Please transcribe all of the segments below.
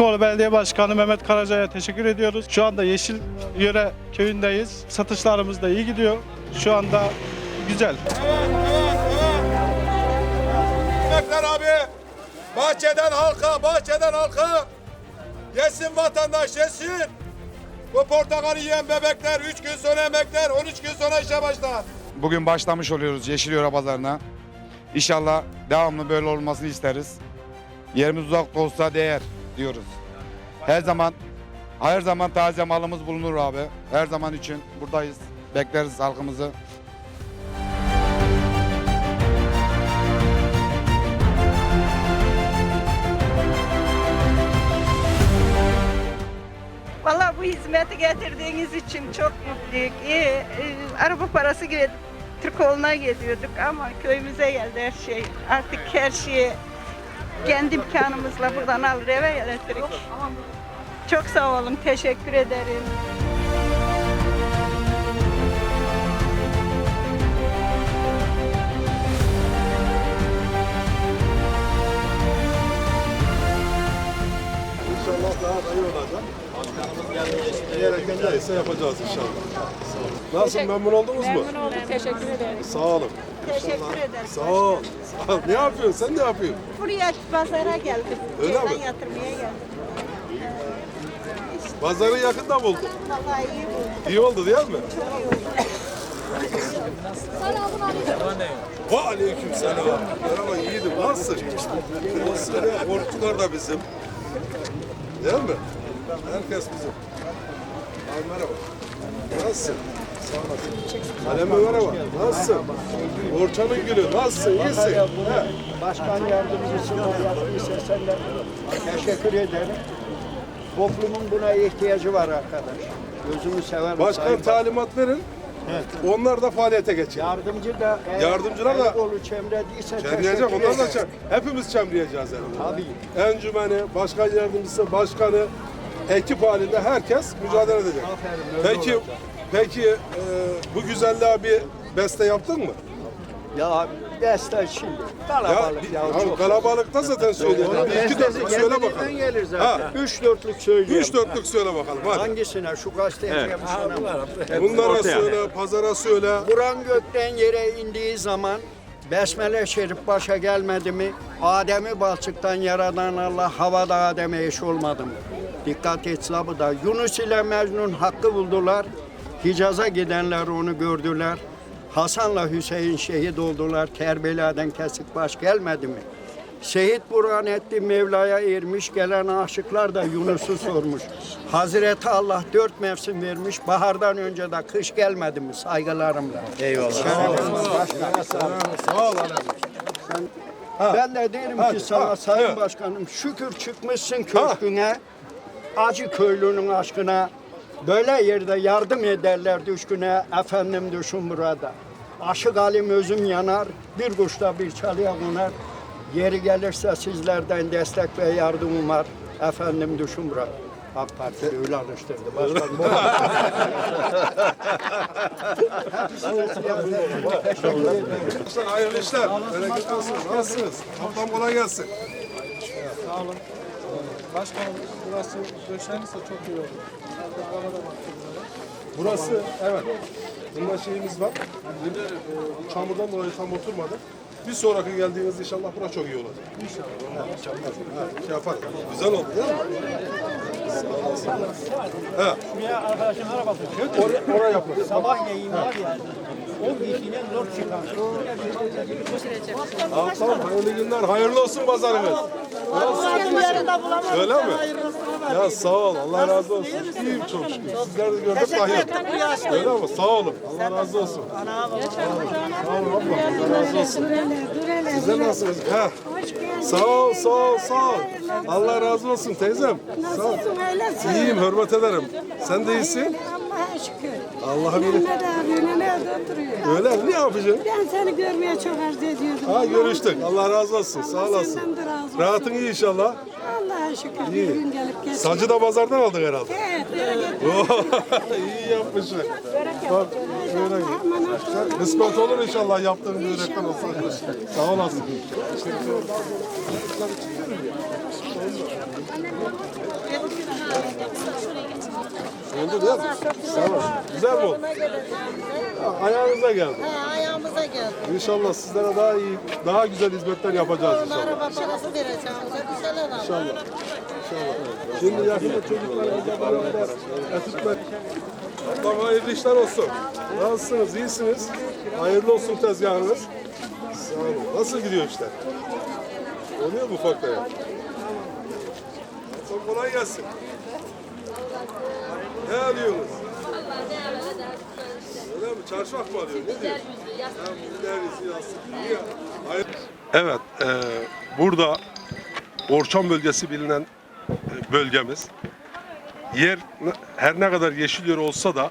Türkoğlu Belediye Başkanı Mehmet Karaca'ya teşekkür ediyoruz. Şu anda Yeşil Yöre köyündeyiz. Satışlarımız da iyi gidiyor. Şu anda güzel. Emekler abi. Bahçeden halka, bahçeden halka. Yesin vatandaş, yesin. Bu portakalı yiyen bebekler 3 gün sonra emekler, 13 gün sonra işe başlar. Bugün başlamış oluyoruz Yeşilyurt pazarına. İnşallah devamlı böyle olmasını isteriz. Yerimiz uzak da olsa değer diyoruz. Her zaman her zaman taze malımız bulunur abi. Her zaman için buradayız. Bekleriz halkımızı. Vallahi bu hizmeti getirdiğiniz için çok mutluyum. İyi, e, araba parası gibi Türkoğlu'na geliyorduk ama köyümüze geldi her şey. Artık her şeyi kendi imkanımızla buradan alır eve elektrik. Çok sağ olun, teşekkür ederim. İnşallah daha da iyi olacak. Gerekeni neyse yapacağız inşallah. Nasıl memnun oldunuz mu? Memnun olduk, teşekkür ederim. Sağ olun. Teşekkür ederim. Sağ ol. Ne yapıyorsun? Sen ne yapıyorsun? Buraya pazara geldim. Öyle Ceylan mi? yatırmaya geldim. Pazarı yakında buldum. Vallahi iyi buldum. İyi oldu değil mi? Ve aleyküm selam. Merhaba yiğidim. Nasılsın? Nasılsın? Korktular da bizim. Değil mi? Herkes bizim. Abi merhaba. Nasılsın? Olasın. Alemi merhaba. Nasılsın? Orçanın gülü. Nasılsın? İyisin. He. Başkan yardımcısı yaptıysa senden teşekkür ederim. Toplumun buna ihtiyacı var arkadaş. Gözümü sever. Başkan talimat verin. Onlar da faaliyete geçiyor. Yardımcı da eğer Yardımcılar da- kolu çemrediyse Çemleyecek. teşekkür Onlar da ederim. çem. Hepimiz çemleyeceğiz yani. Tabii. Encümeni, başkan yardımcısı, başkanı, ekip halinde herkes mücadele edecek. Peki, peki e, bu güzelliğe bir beste yaptın mı? Ya beste şimdi. Ya, Kalabalık bir- ya. ya çok. kalabalıkta zaten. Onun Bir iki dörtlük söyle bakalım. gelir Ha. zaten. Üç dörtlük söyleyeyim. Üç dörtlük söyle bakalım hadi. Hangisine? Şu mi sana mı? Bunlara söyle, pazara söyle. Kur'an gökten yere indiği zaman Besmele şerif başa gelmedi mi? Adem'i balçıktan yaradan Allah havada Adem'e eş olmadı mı? Dikkat bu da. Yunus ile Mecnun hakkı buldular. Hicaz'a gidenler onu gördüler. Hasan'la Hüseyin şehit oldular. Kerbela'dan kesik baş gelmedi mi? Şehit Burhan etti Mevla'ya ermiş gelen aşıklar da Yunus'u sormuş. Hazreti Allah dört mevsim vermiş bahardan önce de kış gelmedi mi saygılarımla. Eyvallah. Sağ ol. Ben de derim ki sana Sayın Başkanım şükür çıkmışsın köşküne. Acı köylünün aşkına. Böyle yerde yardım ederler düşküne. Efendim düşün burada. Aşık alim özüm yanar. Bir kuşta bir çalıya konar. Yeri gelirse sizlerden destek ve yardım var. Efendim düşün burada. AK Parti öyle alıştırdı. Başkan bu. Sen hayırlı işler. Bereket olsun. Nasılsınız? Toplam kolay gelsin. Sağ olun. Başkanım burası döşenirse çok iyi olur. Burası evet. Bunda şeyimiz var. Ee, Çamurdan dolayı tam oturmadı. Bir sonraki geldiğinizde inşallah bura çok iyi olacak. İnşallah. Evet, şey yaparız. Güzel oldu değil mi? Şuraya arkadaşın arabası. Or oraya yaparız. Sabahleyin var ya. 10 kişiden zor çıkar. Aa, tamam hayırlı günler. Hayırlı olsun pazarınız. Öyle mi? Ya sağ ol. Allah razı olsun. İyiyim çok şükür. Sizler de gördük hayır. Öyle mi? Sağ olun. Allah razı olsun. Sağ olun abla. Allah razı olsun. Sizler nasılsınız? Ha. Sağ ol, sağ ol, sağ ol. Allah razı olsun teyzem. Sağ ol. İyiyim, hürmet ederim. Sen de iyisin. Şükür. Allah'a bilir. Mehmet abinin evde oturuyor. Öyle? Ne yapacaksın? Ben seni görmeye çok arzu ediyordum. Ha görüştük. Allah razı olsun. Sağ olasın. senden de razı olsun. Rahatın iyi inşallah. Allah'a şükür bir gün gelip geçiyor. Sacı da pazardan aldın herhalde. Evet, bereket. iyi yapmışsın. Bak. Aman başka. Kısmet olur inşallah yaptığın börekten olsa. Sağ olasın. Oldu değil mi? Tamam. Güzel? Ha, Ayağınıza geldi. Ayağımıza geldi. İnşallah sizlere daha iyi, daha güzel hizmetler yapacağız inşallah. Araba parası vereceğim. Bir şeyler al. İnşallah. İnşallah. Şimdi yakında çocuklarımızla beraber etütmek. Ablam hayırlı işler olsun. Nasılsınız? İyisiniz? Hayırlı olsun tezgahınız. Sağ olun. Nasıl gidiyor işler? Oluyor mu ufak dayak? Çok kolay gelsin. Ne alıyorsunuz? Öyle mi? Çarşaf mı alıyor? Ne diyor? Ha, minder yüzü, yastık. İyi. Hayır. Evet, e, burada Orçan bölgesi bilinen e, bölgemiz. Yer her ne kadar yeşil yer olsa da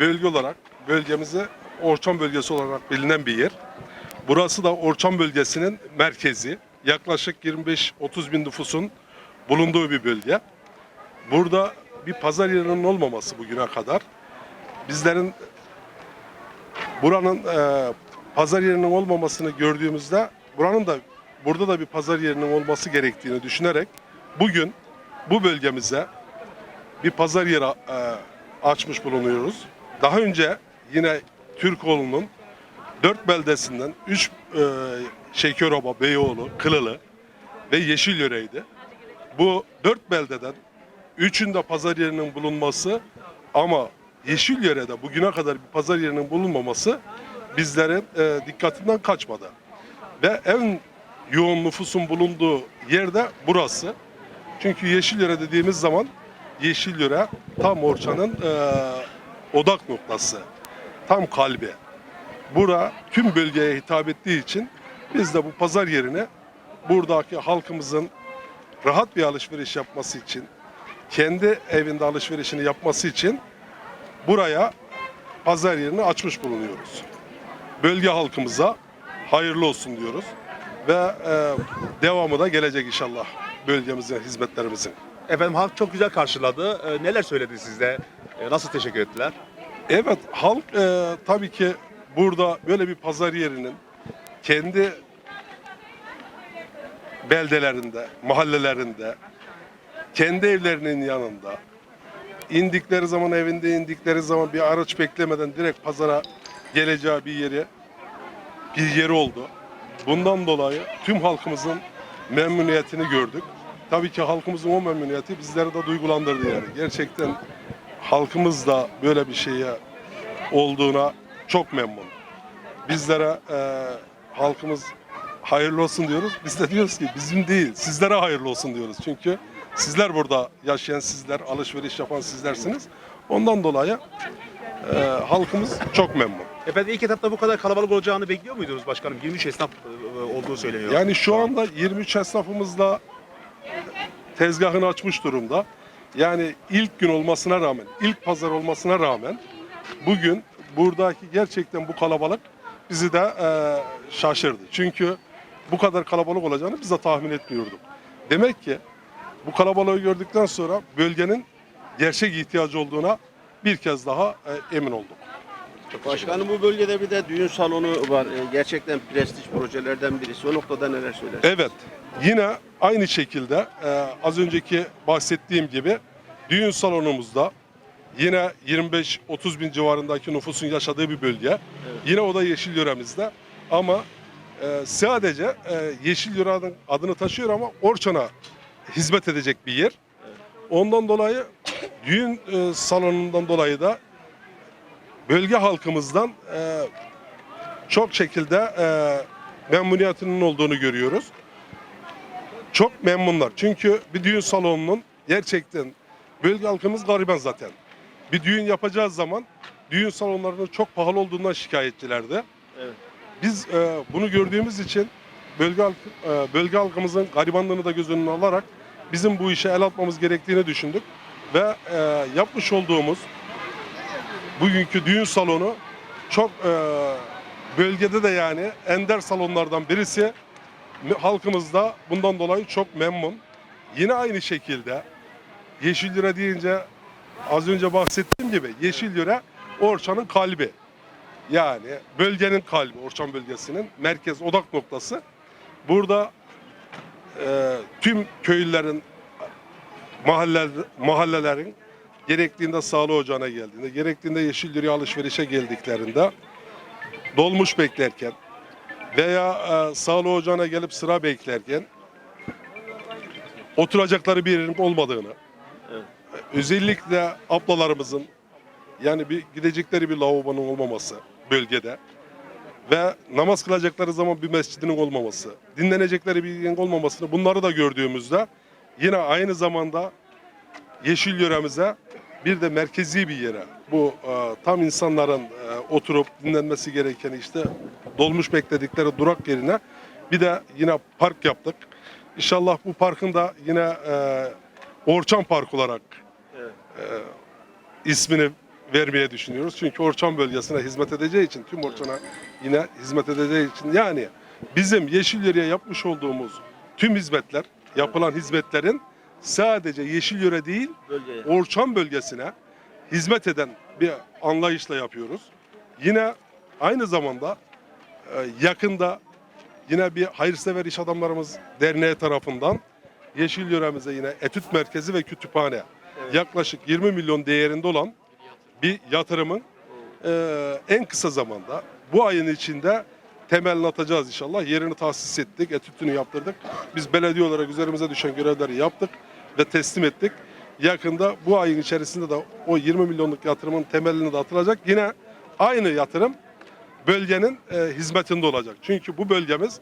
bölge olarak bölgemizi Orçan bölgesi olarak bilinen bir yer. Burası da Orçan bölgesinin merkezi. Yaklaşık 25-30 bin nüfusun bulunduğu bir bölge. Burada bir pazar yerinin olmaması bugüne kadar bizlerin buranın e, pazar yerinin olmamasını gördüğümüzde buranın da burada da bir pazar yerinin olması gerektiğini düşünerek bugün bu bölgemize bir pazar yeri e, açmış bulunuyoruz. Daha önce yine Türkoğlu'nun dört beldesinden üç e, Şekeroba, Beyoğlu, Kılılı ve Yeşilyöre'ydi. Bu dört beldeden üçünde pazar yerinin bulunması ama Yeşilyöre'de bugüne kadar bir pazar yerinin bulunmaması bizlerin e, dikkatinden kaçmadı. Ve en yoğun nüfusun bulunduğu yerde burası. Çünkü Yeşilyöre dediğimiz zaman Yeşilyöre tam Orça'nın e, odak noktası. Tam kalbi. Bura tüm bölgeye hitap ettiği için biz de bu pazar yerini buradaki halkımızın rahat bir alışveriş yapması için, kendi evinde alışverişini yapması için buraya pazar yerini açmış bulunuyoruz. Bölge halkımıza hayırlı olsun diyoruz ve e, devamı da gelecek inşallah bölgemizin hizmetlerimizin. Efendim halk çok güzel karşıladı. Ee, neler söyledi sizde? Ee, nasıl teşekkür ettiler? Evet halk e, tabii ki burada böyle bir pazar yerinin kendi beldelerinde, mahallelerinde, kendi evlerinin yanında indikleri zaman evinde indikleri zaman bir araç beklemeden direkt pazara geleceği bir yeri bir yeri oldu. Bundan dolayı tüm halkımızın memnuniyetini gördük. Tabii ki halkımızın o memnuniyeti bizleri de duygulandırdı yani. Gerçekten halkımız da böyle bir şeye olduğuna çok memnun. Bizlere e, halkımız hayırlı olsun diyoruz. Biz de diyoruz ki bizim değil, sizlere hayırlı olsun diyoruz. Çünkü sizler burada yaşayan sizler, alışveriş yapan sizlersiniz. Ondan dolayı e, halkımız çok memnun. Efendim ilk etapta bu kadar kalabalık olacağını bekliyor muydunuz başkanım? 23 esnaf e, olduğu söyleniyor. Yani şu anda 23 esnafımızla tezgahını açmış durumda. Yani ilk gün olmasına rağmen, ilk pazar olmasına rağmen bugün buradaki gerçekten bu kalabalık bizi de e, şaşırdı. Çünkü bu kadar kalabalık olacağını biz de tahmin etmiyorduk. Demek ki bu kalabalığı gördükten sonra bölgenin gerçek ihtiyacı olduğuna bir kez daha e, emin olduk. Başkanım bu bölgede bir de düğün salonu var. Ee, Gerçekten prestij projelerden birisi. O noktada neler söyler? Evet. Yine aynı şekilde e, az önceki bahsettiğim gibi düğün salonumuzda yine 25-30 bin civarındaki nüfusun yaşadığı bir bölge. Yine o da Yeşil Yöremizde. Ama e, sadece e, Yeşil Yöre adın- adını taşıyor ama Orçan'a hizmet edecek bir yer. Ondan dolayı düğün e, salonundan dolayı da bölge halkımızdan e, çok şekilde e, memnuniyetinin olduğunu görüyoruz. Çok memnunlar. Çünkü bir düğün salonunun gerçekten bölge halkımız gariban zaten. Bir düğün yapacağız zaman düğün salonlarının çok pahalı olduğundan şikayetçilerdi. Evet. Biz e, bunu gördüğümüz için bölge halk, e, bölge halkımızın garibanlığını da göz önüne alarak bizim bu işe el atmamız gerektiğini düşündük ve e, yapmış olduğumuz bugünkü düğün salonu çok e, bölgede de yani ender salonlardan birisi. Halkımız da bundan dolayı çok memnun. Yine aynı şekilde Yeşil Lira deyince az önce bahsettiğim gibi Yeşil Lira Orça'nın kalbi. Yani bölgenin kalbi, Orçan bölgesinin merkez odak noktası. Burada e, tüm köylülerin, mahalle, mahallelerin gerektiğinde sağlık ocağına geldiğinde, gerektiğinde yeşil liraya alışverişe geldiklerinde dolmuş beklerken veya e, sağlık ocağına gelip sıra beklerken oturacakları bir yerin olmadığını, özellikle ablalarımızın yani bir gidecekleri bir lavabonun olmaması bölgede ve namaz kılacakları zaman bir mescidinin olmaması, dinlenecekleri bir yerin olmamasını bunları da gördüğümüzde yine aynı zamanda yeşil yöremize bir de merkezi bir yere bu e, tam insanların e, oturup dinlenmesi gereken işte dolmuş bekledikleri durak yerine bir de yine park yaptık. İnşallah bu parkın da yine e, Orçan Park olarak e, ismini vermeye düşünüyoruz. Çünkü Orçan bölgesine hizmet edeceği için, tüm Orçan'a yine hizmet edeceği için yani bizim Yeşilyöre'ye yapmış olduğumuz tüm hizmetler, yapılan hizmetlerin sadece Yeşilyöre değil, Bölgeye. Orçan bölgesine hizmet eden bir anlayışla yapıyoruz. Yine aynı zamanda e, yakında yine bir hayırsever iş adamlarımız derneği tarafından Yeşil Yöremize yine etüt merkezi ve kütüphane yaklaşık 20 milyon değerinde olan bir yatırımın e, en kısa zamanda bu ayın içinde temelini atacağız inşallah. Yerini tahsis ettik, etütünü yaptırdık. Biz belediye olarak üzerimize düşen görevleri yaptık ve teslim ettik. Yakında bu ayın içerisinde de o 20 milyonluk yatırımın temelini de atılacak. Yine aynı yatırım bölgenin e, hizmetinde olacak. Çünkü bu bölgemiz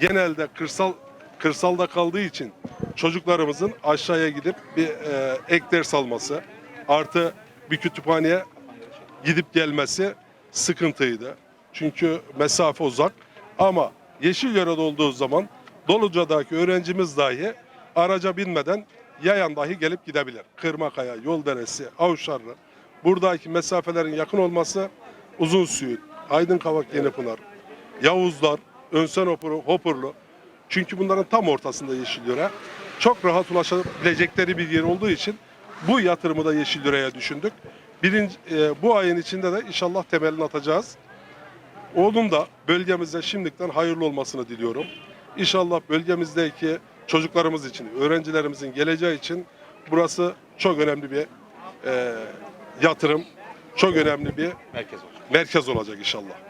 genelde kırsal kırsalda kaldığı için çocuklarımızın aşağıya gidip bir e, ek ders alması artı bir kütüphaneye gidip gelmesi sıkıntıydı. Çünkü mesafe uzak ama Yeşilyöre'de olduğu zaman Doluca'daki öğrencimiz dahi araca binmeden yayan dahi gelip gidebilir. Kırmakaya, Yolderesi, Avşarlı buradaki mesafelerin yakın olması Uzun Süğüt, Aydınkavak Yenipınar, Yavuzlar, Önsen Hopuru, Hopurlu. Çünkü bunların tam ortasında Yeşilyöre. Çok rahat ulaşabilecekleri bir yer olduğu için bu yatırımı da Yeşilyöre'ye düşündük. Birinci, e, bu ayın içinde de inşallah temelini atacağız. Onun da bölgemizde şimdiden hayırlı olmasını diliyorum. İnşallah bölgemizdeki çocuklarımız için, öğrencilerimizin geleceği için burası çok önemli bir e, yatırım, çok önemli bir Merkez olacak. merkez olacak inşallah.